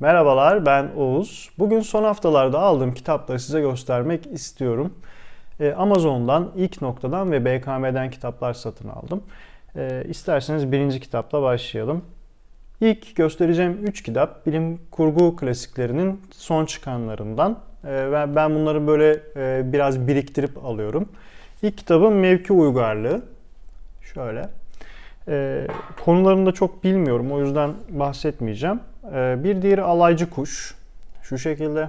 Merhabalar ben Oğuz. Bugün son haftalarda aldığım kitapları size göstermek istiyorum. Ee, Amazon'dan, ilk noktadan ve BKM'den kitaplar satın aldım. Ee, isterseniz birinci kitapla başlayalım. İlk göstereceğim 3 kitap bilim kurgu klasiklerinin son çıkanlarından. Ee, ben bunları böyle e, biraz biriktirip alıyorum. İlk kitabım Mevki Uygarlığı. Şöyle. Konularını da çok bilmiyorum o yüzden bahsetmeyeceğim. Ee, bir diğeri Alaycı Kuş. Şu şekilde.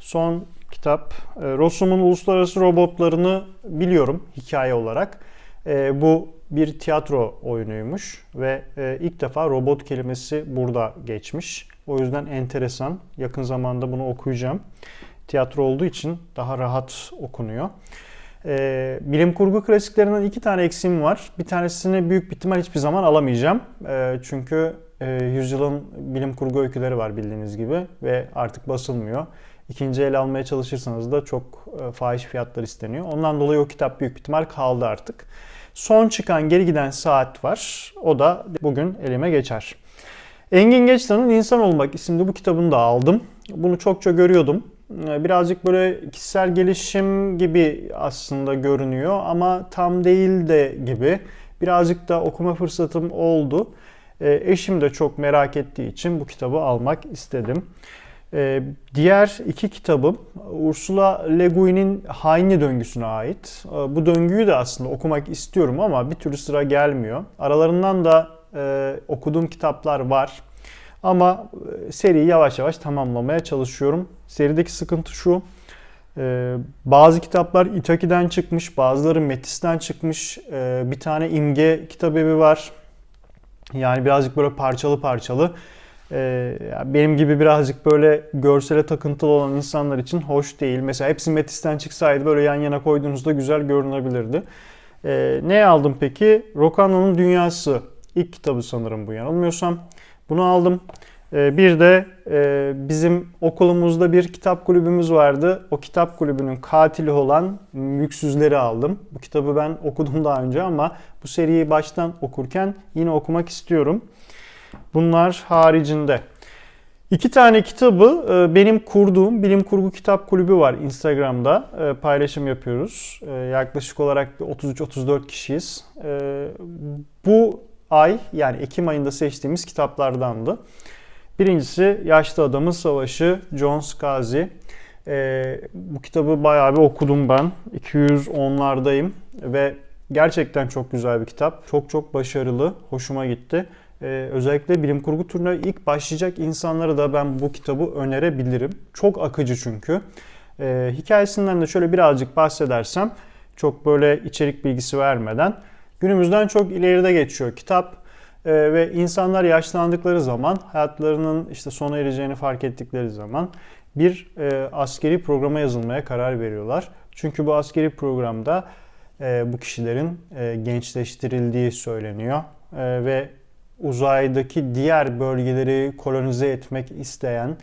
Son kitap. E, Rossum'un Uluslararası Robotlarını biliyorum hikaye olarak. E, bu bir tiyatro oyunuymuş ve e, ilk defa robot kelimesi burada geçmiş. O yüzden enteresan. Yakın zamanda bunu okuyacağım. Tiyatro olduğu için daha rahat okunuyor. E, bilim kurgu klasiklerinden iki tane eksiğim var. Bir tanesini büyük bir ihtimal hiçbir zaman alamayacağım. E, çünkü e, yüzyılın bilim kurgu öyküleri var bildiğiniz gibi ve artık basılmıyor. İkinci el almaya çalışırsanız da çok e, fahiş fiyatlar isteniyor. Ondan dolayı o kitap büyük ihtimal kaldı artık. Son çıkan Geri Giden Saat var. O da bugün elime geçer. Engin Geçtan'ın İnsan Olmak isimli bu kitabını da aldım. Bunu çokça görüyordum. E, birazcık böyle kişisel gelişim gibi aslında görünüyor ama tam değil de gibi. Birazcık da okuma fırsatım oldu. E, eşim de çok merak ettiği için bu kitabı almak istedim. E, diğer iki kitabım Ursula Le Guin'in Hainli Döngüsü'ne ait. E, bu döngüyü de aslında okumak istiyorum ama bir türlü sıra gelmiyor. Aralarından da e, okuduğum kitaplar var. Ama e, seriyi yavaş yavaş tamamlamaya çalışıyorum. Serideki sıkıntı şu. E, bazı kitaplar Itaki'den çıkmış, bazıları Metis'ten çıkmış. Bir tane imge kitabevi var. Yani birazcık böyle parçalı parçalı. Ee, benim gibi birazcık böyle görsele takıntılı olan insanlar için hoş değil. Mesela hepsi Metis'ten çıksaydı böyle yan yana koyduğunuzda güzel görünebilirdi. Ee, ne aldım peki? Rocano'nun Dünyası. ilk kitabı sanırım bu yanılmıyorsam. Bunu aldım. Ee, bir de e, bizim okulumuzda bir kitap kulübümüz vardı. O kitap kulübünün katili olan Yüksüzleri aldım. Bu kitabı ben okudum daha önce ama bu seriyi baştan okurken yine okumak istiyorum. Bunlar haricinde. İki tane kitabı e, benim kurduğum Bilim Kurgu Kitap Kulübü var Instagram'da. E, paylaşım yapıyoruz. Yaklaşık olarak 33-34 kişiyiz. Bu ay yani Ekim ayında seçtiğimiz kitaplardandı. Birincisi Yaşlı Adamın Savaşı, John Scalzi. Bu kitabı bayağı bir okudum ben. 210'lardayım ve gerçekten çok güzel bir kitap. Çok çok başarılı, hoşuma gitti. Ee, özellikle bilim kurgu türüne ilk başlayacak insanlara da ben bu kitabı önerebilirim. Çok akıcı çünkü. Ee, hikayesinden de şöyle birazcık bahsedersem çok böyle içerik bilgisi vermeden günümüzden çok ileride geçiyor kitap ee, ve insanlar yaşlandıkları zaman hayatlarının işte sona ereceğini fark ettikleri zaman bir e, askeri programa yazılmaya karar veriyorlar. Çünkü bu askeri programda e, bu kişilerin e, gençleştirildiği söyleniyor e, ve uzaydaki diğer bölgeleri kolonize etmek isteyen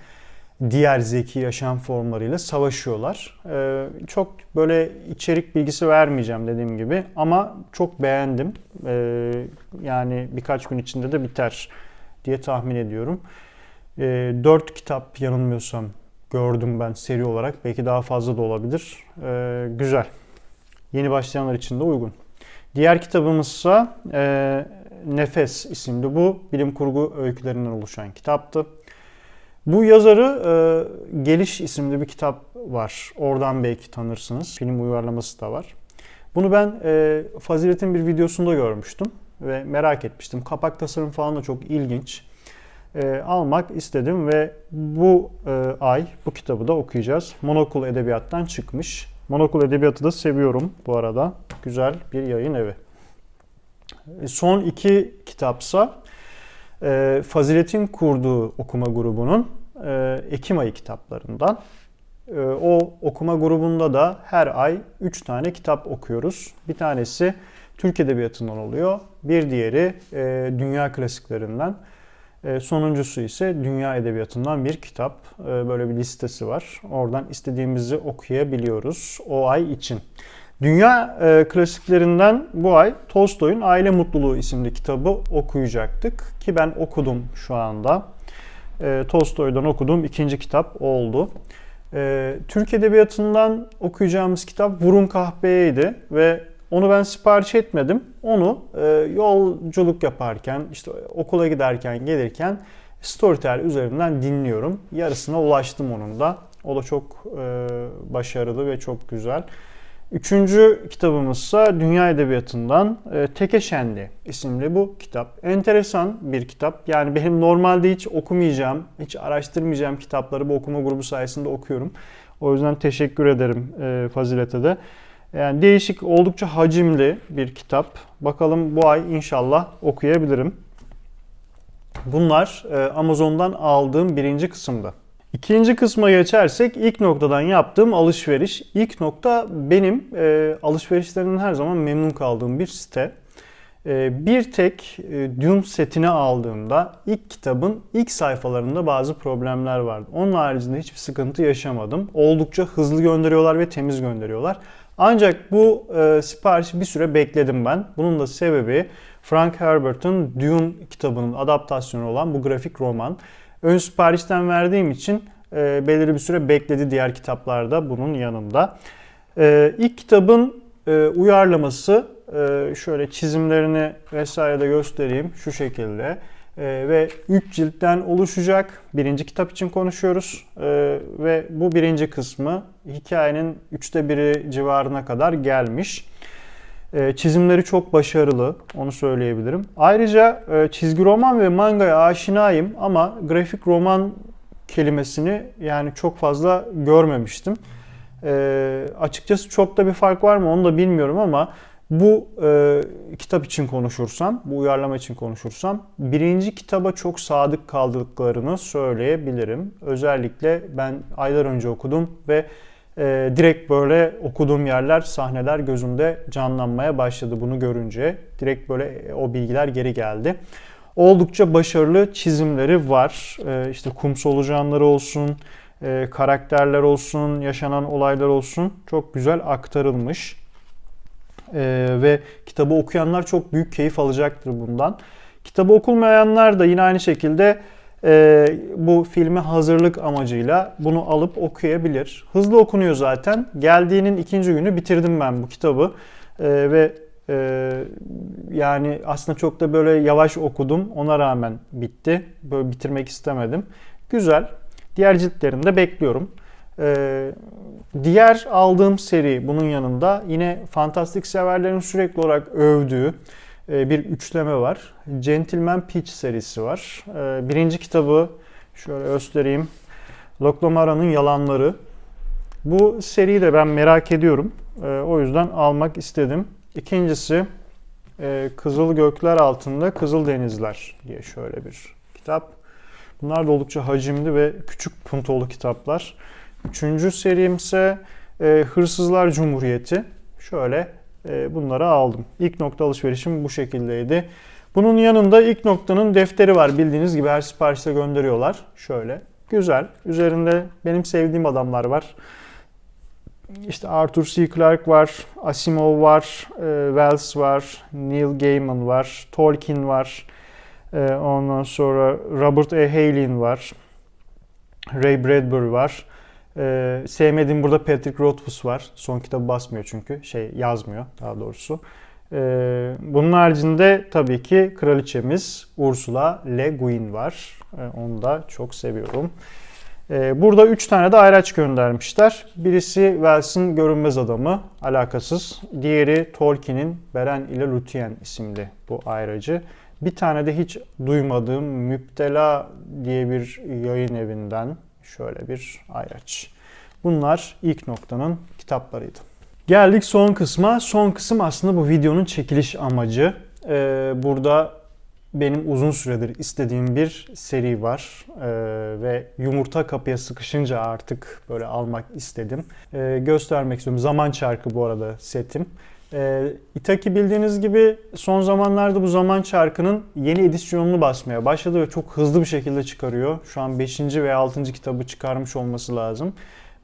diğer zeki yaşam formlarıyla savaşıyorlar. Ee, çok böyle içerik bilgisi vermeyeceğim dediğim gibi ama çok beğendim. Ee, yani birkaç gün içinde de biter diye tahmin ediyorum. Ee, 4 kitap yanılmıyorsam gördüm ben seri olarak. Belki daha fazla da olabilir. Ee, güzel. Yeni başlayanlar için de uygun. Diğer kitabımızsa e, Nefes isimli bu bilim kurgu öykülerinden oluşan kitaptı. Bu yazarı e, Geliş isimli bir kitap var. Oradan belki tanırsınız. Film uyarlaması da var. Bunu ben e, Fazilet'in bir videosunda görmüştüm ve merak etmiştim. Kapak tasarım falan da çok ilginç. E, almak istedim ve bu e, ay bu kitabı da okuyacağız. Monokul Edebiyat'tan çıkmış. Monokul Edebiyatı da seviyorum bu arada. Güzel bir yayın evi. E, son iki kitapsa e, Fazilet'in kurduğu okuma grubunun e, Ekim ayı kitaplarından. E, o okuma grubunda da her ay 3 tane kitap okuyoruz. Bir tanesi Türk Edebiyatı'ndan oluyor. Bir diğeri e, dünya klasiklerinden. E, sonuncusu ise dünya edebiyatından bir kitap. E, böyle bir listesi var. Oradan istediğimizi okuyabiliyoruz o ay için. Dünya e, klasiklerinden bu ay Tolstoy'un Aile Mutluluğu isimli kitabı okuyacaktık. Ki ben okudum şu anda. e, Tolstoy'dan okuduğum ikinci kitap oldu. E, Türk Edebiyatı'ndan okuyacağımız kitap Vurun Kahpe'ydi ve onu ben sipariş etmedim. Onu e, yolculuk yaparken, işte okula giderken, gelirken Storytel üzerinden dinliyorum. Yarısına ulaştım onun da. O da çok e, başarılı ve çok güzel. Üçüncü kitabımızsa Dünya Edebiyatı'ndan e, Tekeşendi isimli bu kitap. Enteresan bir kitap. Yani benim normalde hiç okumayacağım, hiç araştırmayacağım kitapları bu okuma grubu sayesinde okuyorum. O yüzden teşekkür ederim e, Fazilet'e de. Yani değişik, oldukça hacimli bir kitap. Bakalım bu ay inşallah okuyabilirim. Bunlar e, Amazon'dan aldığım birinci kısımda. İkinci kısma geçersek ilk noktadan yaptığım alışveriş. İlk nokta benim e, alışverişlerinden her zaman memnun kaldığım bir site. E, bir tek e, Dune setini aldığımda ilk kitabın ilk sayfalarında bazı problemler vardı. Onun haricinde hiçbir sıkıntı yaşamadım. Oldukça hızlı gönderiyorlar ve temiz gönderiyorlar. Ancak bu e, siparişi bir süre bekledim ben. Bunun da sebebi Frank Herbert'ın Dune kitabının adaptasyonu olan bu grafik roman. Ön siparişten verdiğim için e, belirli bir süre bekledi diğer kitaplarda bunun yanında. E, ilk kitabın e, uyarlaması e, şöyle çizimlerini vesaire de göstereyim şu şekilde. E, ve 3 ciltten oluşacak. Birinci kitap için konuşuyoruz. E, ve bu birinci kısmı hikayenin üçte biri civarına kadar gelmiş. E, çizimleri çok başarılı, onu söyleyebilirim. Ayrıca e, çizgi roman ve mangaya aşinayım ama grafik roman kelimesini yani çok fazla görmemiştim. E, açıkçası çok da bir fark var mı onu da bilmiyorum ama bu e, kitap için konuşursam, bu uyarlama için konuşursam birinci kitaba çok sadık kaldıklarını söyleyebilirim. Özellikle ben aylar önce okudum ve e, direkt böyle okuduğum yerler, sahneler gözümde canlanmaya başladı bunu görünce. Direkt böyle o bilgiler geri geldi. Oldukça başarılı çizimleri var. E, işte kum solucanları olsun, e, karakterler olsun, yaşanan olaylar olsun çok güzel aktarılmış. E, ve kitabı okuyanlar çok büyük keyif alacaktır bundan. Kitabı okulmayanlar da yine aynı şekilde e, bu filme hazırlık amacıyla bunu alıp okuyabilir. Hızlı okunuyor zaten. Geldiğinin ikinci günü bitirdim ben bu kitabı e, ve e, yani aslında çok da böyle yavaş okudum. Ona rağmen bitti. Böyle bitirmek istemedim. Güzel. Diğer ciltlerini de bekliyorum. Ee, diğer aldığım seri bunun yanında yine fantastik severlerin sürekli olarak övdüğü bir üçleme var. Gentleman Peach serisi var. E, birinci kitabı şöyle göstereyim. Loklomara'nın Yalanları. Bu seriyi de ben merak ediyorum. E, o yüzden almak istedim. İkincisi Kızıl Gökler Altında Kızıl Denizler diye şöyle bir kitap. Bunlar da oldukça hacimli ve küçük puntolu kitaplar. Üçüncü serim ise Hırsızlar Cumhuriyeti. Şöyle e, bunları aldım. İlk nokta alışverişim bu şekildeydi. Bunun yanında ilk noktanın defteri var. Bildiğiniz gibi her siparişte gönderiyorlar. Şöyle. Güzel. Üzerinde benim sevdiğim adamlar var. İşte Arthur C. Clarke var, Asimov var, e, Wells var, Neil Gaiman var, Tolkien var. E, ondan sonra Robert E. Heinlein var. Ray Bradbury var. Ee, sevmediğim burada Patrick Rothfuss var. Son kitabı basmıyor çünkü. Şey yazmıyor daha doğrusu. Ee, bunun haricinde tabii ki kraliçemiz Ursula Le Guin var. Ee, onu da çok seviyorum. Ee, burada 3 tane de ayraç göndermişler. Birisi Wells'in Görünmez Adamı, alakasız. Diğeri Tolkien'in Beren ile Lúthien isimli bu ayracı. Bir tane de hiç duymadığım Müptela diye bir yayın evinden Şöyle bir ayraç. Bunlar ilk noktanın kitaplarıydı. Geldik son kısma. Son kısım aslında bu videonun çekiliş amacı. Ee, burada benim uzun süredir istediğim bir seri var ee, ve yumurta kapıya sıkışınca artık böyle almak istedim. Ee, göstermek istiyorum. Zaman çarkı bu arada setim. E, Itaki bildiğiniz gibi son zamanlarda bu zaman çarkının yeni edisyonunu basmaya başladı ve çok hızlı bir şekilde çıkarıyor. Şu an 5. veya 6. kitabı çıkarmış olması lazım.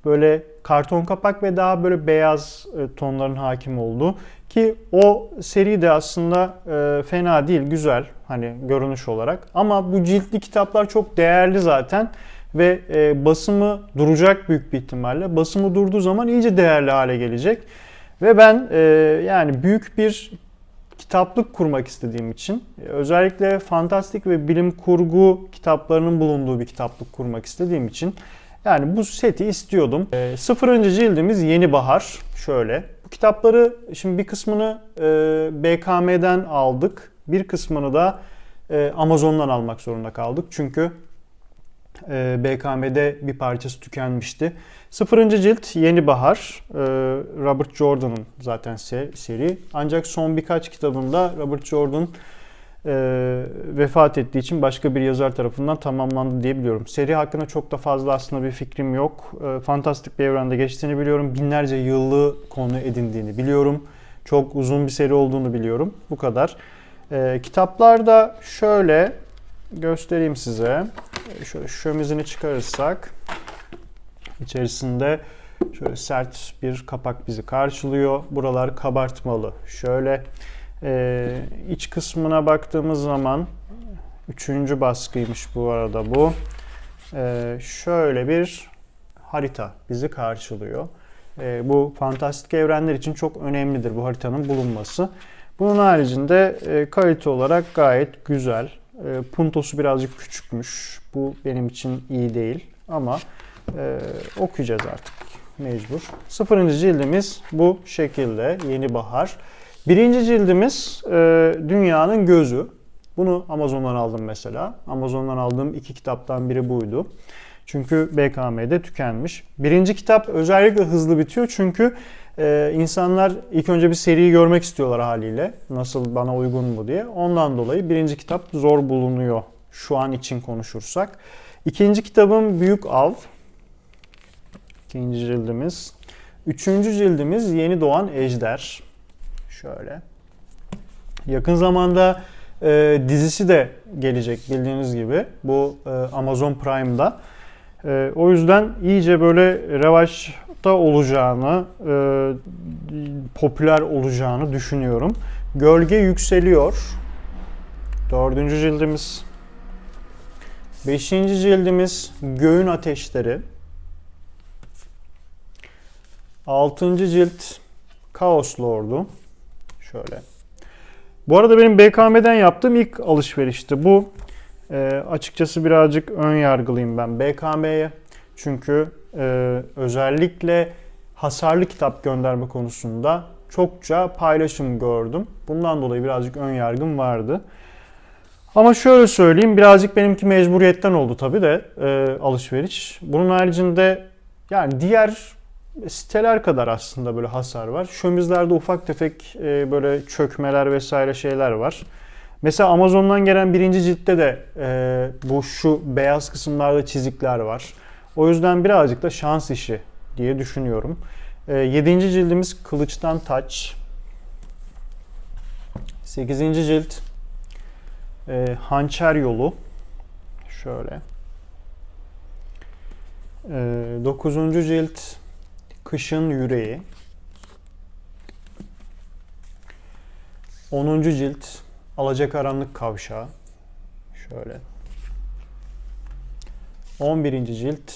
Böyle karton kapak ve daha böyle beyaz e, tonların hakim olduğu. Ki o seri de aslında e, fena değil, güzel hani görünüş olarak. Ama bu ciltli kitaplar çok değerli zaten ve e, basımı duracak büyük bir ihtimalle. Basımı durduğu zaman iyice değerli hale gelecek. Ve ben e, yani büyük bir kitaplık kurmak istediğim için özellikle fantastik ve bilim kurgu kitaplarının bulunduğu bir kitaplık kurmak istediğim için yani bu seti istiyordum. E, sıfırıncı cildimiz Yeni Bahar. Şöyle. Bu kitapları şimdi bir kısmını e, BKM'den aldık. Bir kısmını da e, Amazon'dan almak zorunda kaldık. Çünkü BKM'de bir parçası tükenmişti. Sıfırıncı cilt Yeni Bahar. E, Robert Jordan'ın zaten se- seri. Ancak son birkaç kitabında Robert Jordan e, vefat ettiği için başka bir yazar tarafından tamamlandı diyebiliyorum. Seri hakkında çok da fazla aslında bir fikrim yok. E, fantastik bir evrende geçtiğini biliyorum. Binlerce yıllı konu edindiğini biliyorum. Çok uzun bir seri olduğunu biliyorum. Bu kadar. E, kitaplarda şöyle göstereyim size. E, Şöyle şömizini çıkarırsak içerisinde şöyle sert bir kapak bizi karşılıyor. Buralar kabartmalı. Şöyle ee, iç kısmına baktığımız zaman üçüncü baskıymış bu arada bu. Ee, şöyle bir harita bizi karşılıyor. Ee, bu fantastik evrenler için çok önemlidir bu haritanın bulunması. Bunun haricinde e, kalite olarak gayet güzel. E, puntosu birazcık küçükmüş. Bu benim için iyi değil ama e, okuyacağız artık mecbur. Sıfırıncı cildimiz bu şekilde. Yeni bahar. Birinci cildimiz e, Dünyanın Gözü. Bunu Amazon'dan aldım mesela. Amazon'dan aldığım iki kitaptan biri buydu. Çünkü BKM'de tükenmiş. Birinci kitap özellikle hızlı bitiyor çünkü e, insanlar ilk önce bir seriyi görmek istiyorlar haliyle. Nasıl bana uygun mu diye. Ondan dolayı birinci kitap zor bulunuyor şu an için konuşursak. İkinci kitabım Büyük Av. İkinci cildimiz. Üçüncü cildimiz Yeni Doğan Ejder. Şöyle. Yakın zamanda e, dizisi de gelecek bildiğiniz gibi. Bu e, Amazon Prime'da. E, o yüzden iyice böyle revaçta olacağını, e, popüler olacağını düşünüyorum. Gölge yükseliyor. Dördüncü cildimiz. Beşinci cildimiz Göğün Ateşleri. Altıncı cilt Kaos Lord'u. Şöyle. Bu arada benim BKM'den yaptığım ilk alışverişti. Bu e, açıkçası birazcık ön yargılıyım ben BKM'ye. Çünkü e, özellikle hasarlı kitap gönderme konusunda çokça paylaşım gördüm. Bundan dolayı birazcık ön yargım vardı. Ama şöyle söyleyeyim, birazcık benimki mecburiyetten oldu tabii de e, alışveriş. Bunun haricinde yani diğer siteler kadar aslında böyle hasar var. Şömizlerde ufak tefek e, böyle çökmeler vesaire şeyler var. Mesela Amazon'dan gelen birinci ciltte de e, bu şu beyaz kısımlarda çizikler var. O yüzden birazcık da şans işi diye düşünüyorum. E, yedinci cildimiz Kılıçtan Taç. Sekizinci cilt e, Hançer Yolu. Şöyle. E, dokuzuncu cilt Kışın Yüreği 10. cilt Alacakaranlık Kavşağı şöyle 11. cilt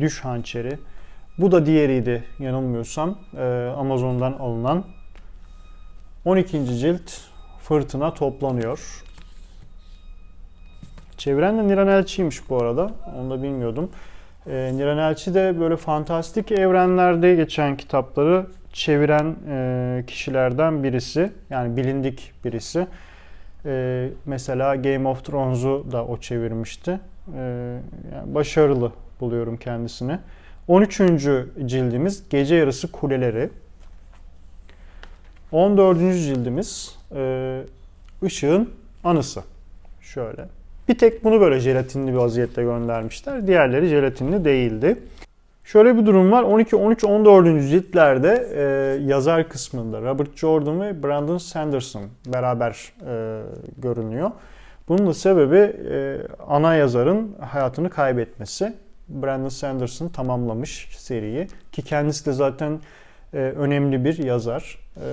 Düş Hançeri bu da diğeriydi yanılmıyorsam ee, Amazon'dan alınan 12. cilt Fırtına Toplanıyor Çeviren de Niran Elçi'ymiş bu arada onu da bilmiyordum. E, Niran Elçi de böyle fantastik evrenlerde geçen kitapları çeviren e, kişilerden birisi. Yani bilindik birisi. E, mesela Game of Thrones'u da o çevirmişti. E, yani başarılı buluyorum kendisini. 13. cildimiz Gece Yarısı Kuleleri. 14. cildimiz Işığın Anısı. Şöyle. Bir tek bunu böyle jelatinli bir vaziyette göndermişler. Diğerleri jelatinli değildi. Şöyle bir durum var. 12, 13, 14. ciltlerde e, yazar kısmında Robert Jordan ve Brandon Sanderson beraber e, görünüyor. Bunun da sebebi e, ana yazarın hayatını kaybetmesi. Brandon Sanderson tamamlamış seriyi ki kendisi de zaten e, önemli bir yazar. E,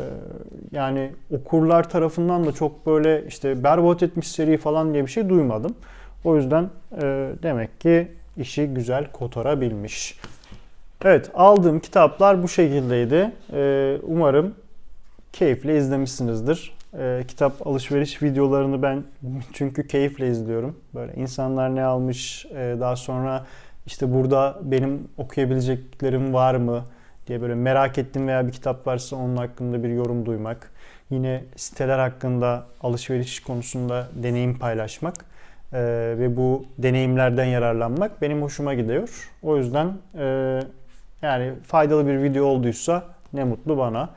yani okurlar tarafından da çok böyle işte berbat etmiş seri falan diye bir şey duymadım. O yüzden e, demek ki işi güzel kotarabilmiş. Evet aldığım kitaplar bu şekildeydi. E, umarım keyifle izlemişsinizdir. E, kitap alışveriş videolarını ben çünkü keyifle izliyorum. Böyle insanlar ne almış, e, daha sonra işte burada benim okuyabileceklerim var mı diye böyle merak ettiğim veya bir kitap varsa onun hakkında bir yorum duymak. Yine siteler hakkında alışveriş konusunda deneyim paylaşmak e, ve bu deneyimlerden yararlanmak benim hoşuma gidiyor. O yüzden e, yani faydalı bir video olduysa ne mutlu bana.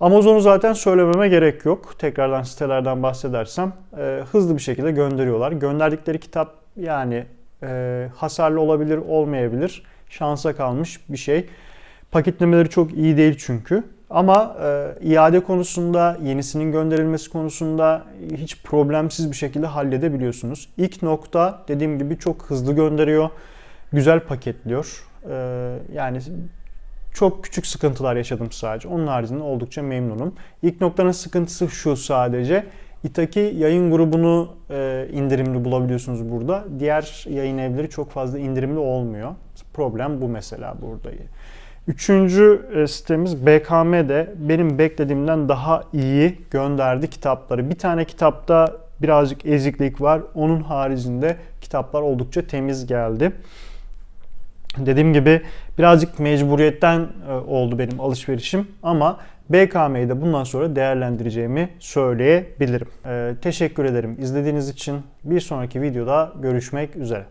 Amazon'u zaten söylememe gerek yok. Tekrardan sitelerden bahsedersem e, hızlı bir şekilde gönderiyorlar. Gönderdikleri kitap yani e, hasarlı olabilir, olmayabilir. Şansa kalmış bir şey. Paketlemeleri çok iyi değil çünkü. Ama e, iade konusunda, yenisinin gönderilmesi konusunda hiç problemsiz bir şekilde halledebiliyorsunuz. İlk nokta dediğim gibi çok hızlı gönderiyor. Güzel paketliyor. E, yani çok küçük sıkıntılar yaşadım sadece. Onun haricinde oldukça memnunum. İlk noktanın sıkıntısı şu sadece. Itaki yayın grubunu e, indirimli bulabiliyorsunuz burada. Diğer yayın evleri çok fazla indirimli olmuyor. Problem bu mesela burada. Üçüncü e, sitemiz BKM'de benim beklediğimden daha iyi gönderdi kitapları. Bir tane kitapta birazcık eziklik var. Onun haricinde kitaplar oldukça temiz geldi. Dediğim gibi birazcık mecburiyetten e, oldu benim alışverişim ama BKM'yi de bundan sonra değerlendireceğimi söyleyebilirim. Ee, teşekkür ederim izlediğiniz için. Bir sonraki videoda görüşmek üzere.